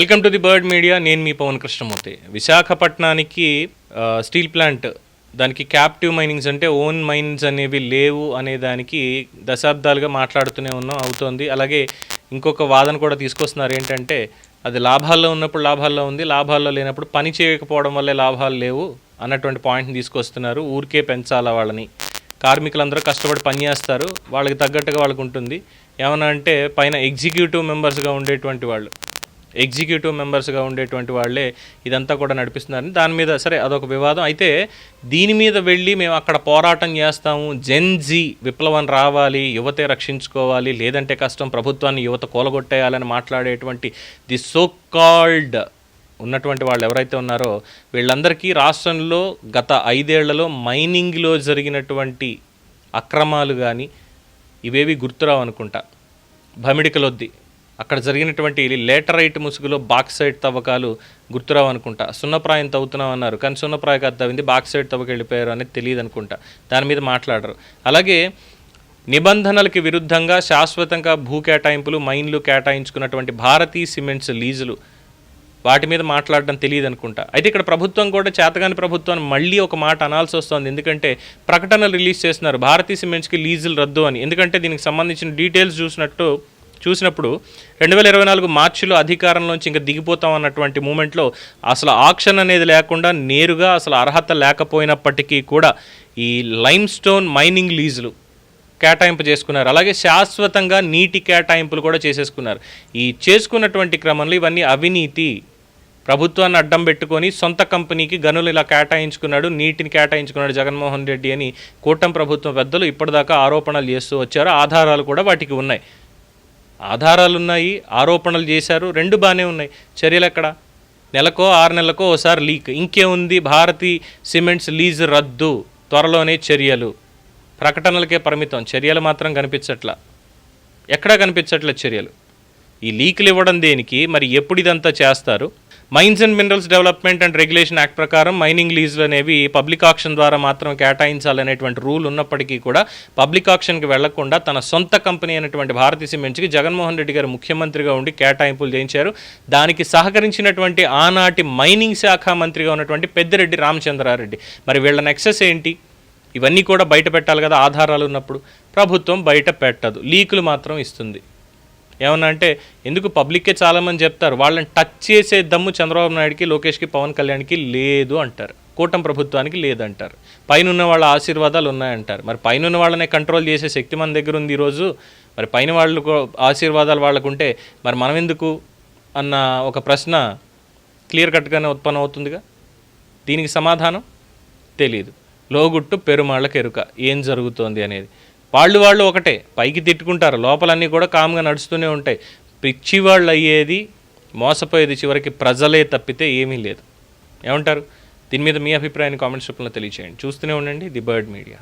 Welcome to the Bird Media. నేను మీ పవన్ కృష్ణమూర్తి. విశాఖపట్నానికి స్టీల్ ప్లాంట్ దానికి క్యాప్టివ్ మైనింగ్స్ అంటే ఓన్ మైన్స్ అనేవి లేవు అనే దానికి దశాబ్దాలుగా మాట్లాడుతూనే ఉన్నాం అవుతోంది. అలాగే ఇంకొక వాదన కూడా తీసుకొస్తున్నారు ఏంటంటే అది లాభాల్లో ఉన్నప్పుడు లాభాల్లో ఉంది లాభాల్లో లేనప్పుడు పని చేయకపోవడం వల్లే లాభాలు లేవు అన్నటువంటి పాయింట్ని తీసుకొస్తున్నారు ఊరికే పెంచాలా వాళ్ళని. కార్మికులందరూ కష్టపడి పని చేస్తారు వాళ్ళకి తగ్గట్టుగా వాళ్ళకు ఉంటుంది. ఏమన్నా అంటే పైన ఎగ్జిక్యూటివ్ మెంబర్స్గా ఉండేటువంటి వాళ్ళు. ఎగ్జిక్యూటివ్ మెంబర్స్గా ఉండేటువంటి వాళ్ళే ఇదంతా కూడా నడిపిస్తున్నారని దాని మీద సరే అదొక వివాదం. అయితే దీని మీద వెళ్ళి మేము అక్కడ పోరాటం చేస్తాము. జెన్జీ విప్లవం రావాలి యువతే రక్షించుకోవాలి లేదంటే కష్టం ప్రభుత్వాన్ని యువత కూలగొట్టేయాలని మాట్లాడేటువంటి ది సో కాల్డ్ ఉన్నటువంటి వాళ్ళు ఎవరైతే ఉన్నారో వీళ్ళందరికీ రాష్ట్రంలో గత ఐదేళ్ళలో మైనింగ్లో జరిగినటువంటి అక్రమాలు కానీ ఇవేవి గుర్తురావు అనుకుంటా. భమిడికలొద్ది. అక్కడ జరిగినటువంటి లేటరైట్ ముసుగులో బాక్సైట్ తవ్వకాలు గుర్తురావు అనుకుంటా. సున్నప్రాయం తవ్వుతున్నాం అన్నారు. కానీ సున్నప్రాయ కాదు తవ్వింది బాక్సైడ్ తవ్వకి వెళ్ళిపోయారు అనేది తెలియదు అనుకుంటా. దాని మీద మాట్లాడరు. అలాగే నిబంధనలకి విరుద్ధంగా శాశ్వతంగా భూ కేటాయింపులు మైన్లు కేటాయించుకున్నటువంటి భారతీ సిమెంట్స్ లీజులు వాటి మీద మాట్లాడడం తెలియదు అనుకుంటా. అయితే ఇక్కడ ప్రభుత్వం కూడా చేతగాని ప్రభుత్వాన్ని మళ్ళీ ఒక మాట అనాల్సి వస్తుంది. ఎందుకంటే ప్రకటనలు రిలీజ్ చేస్తున్నారు. భారతీ సిమెంట్స్కి లీజులు రద్దు అని. ఎందుకంటే దీనికి సంబంధించిన డీటెయిల్స్ చూసినట్టు చూసినప్పుడు రెండు వేల ఇరవై నాలుగు మార్చిలో అధికారంలోంచి ఇంకా దిగిపోతాం అన్నటువంటి మూమెంట్లో అసలు ఆక్షన్ అనేది లేకుండా నేరుగా అసలు అర్హత లేకపోయినప్పటికీ కూడా ఈ లైమ్ స్టోన్ మైనింగ్ లీజులు కేటాయింపు చేసుకున్నారు. అలాగే శాశ్వతంగా నీటి కేటాయింపులు కూడా చేసేసుకున్నారు. ఈ చేసుకున్నటువంటి క్రమంలో ఇవన్నీ అవినీతి ప్రభుత్వాన్ని అడ్డం పెట్టుకొని సొంత కంపెనీకి గనులు ఇలా కేటాయించుకున్నాడు నీటిని కేటాయించుకున్నాడు జగన్మోహన్ రెడ్డి అని కూటమి ప్రభుత్వం పెద్దలు ఇప్పటిదాకా ఆరోపణలు చేస్తూ వచ్చారు. ఆధారాలు కూడా వాటికి ఉన్నాయి. ఆధారాలు ఉన్నాయి ఆరోపణలు చేశారు రెండు బాగానే ఉన్నాయి. చర్యలు ఎక్కడ నెలకో ఆరు నెలలకో ఓసారి లీక్. ఇంకేముంది భారతీ సిమెంట్స్ లీజ్ రద్దు. త్వరలోనే చర్యలు. ప్రకటనలకే పరిమితం. చర్యలు మాత్రం కనిపించట్లా. ఎక్కడా కనిపించట్ల చర్యలు. ఈ లీకులు ఇవ్వడం దేనికి? మరి ఎప్పుడు ఇదంతా చేస్తారు? Mines and minerals development and regulation act ప్రకారం మైనింగ్ లీజులు అనేవి పబ్లిక్ ఆక్షన్ ద్వారా మాత్రం కేటాయించాలనేటువంటి రూల్ ఉన్నప్పటికీ కూడా పబ్లిక్ ఆక్షన్కి వెళ్ళకుండా తన సొంత కంపెనీ అయినటువంటి భారతీ సిమెంట్స్కి జగన్మోహన్ రెడ్డి గారు ముఖ్యమంత్రిగా ఉండి కేటాయింపులు చేయించారు. దానికి సహకరించినటువంటి ఆనాటి మైనింగ్ శాఖ మంత్రిగా ఉన్నటువంటి పెద్దిరెడ్డి రామచంద్రారెడ్డి. మరి వీళ్ళ నెక్సెస్ ఏంటి? ఇవన్నీ కూడా బయట పెట్టాలి కదా ఆధారాలు ఉన్నప్పుడు. ప్రభుత్వం బయట పెట్టదు. లీకులు మాత్రం ఇస్తుంది. ఏమన్నా అంటే ఎందుకు పబ్లిక్కే చాలామంది చెప్తారు వాళ్ళని టచ్ చేసే దమ్ము చంద్రబాబు నాయుడుకి లోకేష్కి పవన్ కళ్యాణ్కి లేదు అంటారు. కూటమి ప్రభుత్వానికి లేదంటారు. పైన ఉన్న వాళ్ళ ఆశీర్వాదాలు ఉన్నాయంటారు. మరి పైన ఉన్న వాళ్ళనే కంట్రోల్ చేసే శక్తి మన దగ్గర ఉంది ఈరోజు. మరి పైన వాళ్ళు ఆశీర్వాదాలు వాళ్ళకుంటే మరి మనం ఎందుకు అన్న ఒక ప్రశ్న క్లియర్ కట్గానే ఉత్పన్నం అవుతుందిగా? దీనికి సమాధానం? తెలియదు లోగుట్టు పెరుమాళ్ళకెరుక ఏం జరుగుతోంది అనేది. వాళ్ళు వాళ్ళు ఒకటే పైకి తిట్టుకుంటారు. లోపలన్నీ కూడా కామ్గా నడుస్తూనే ఉంటాయి. పిచ్చివాళ్ళు అయ్యేది మోసపోయేది చివరికి ప్రజలే తప్పితే ఏమీ లేదు. ఏమంటారు? దీని మీద మీ అభిప్రాయాన్ని కామెంట్స్ రూపంలో తెలియచేయండి. చూస్తూనే ఉండండి ది బర్డ్ మీడియా.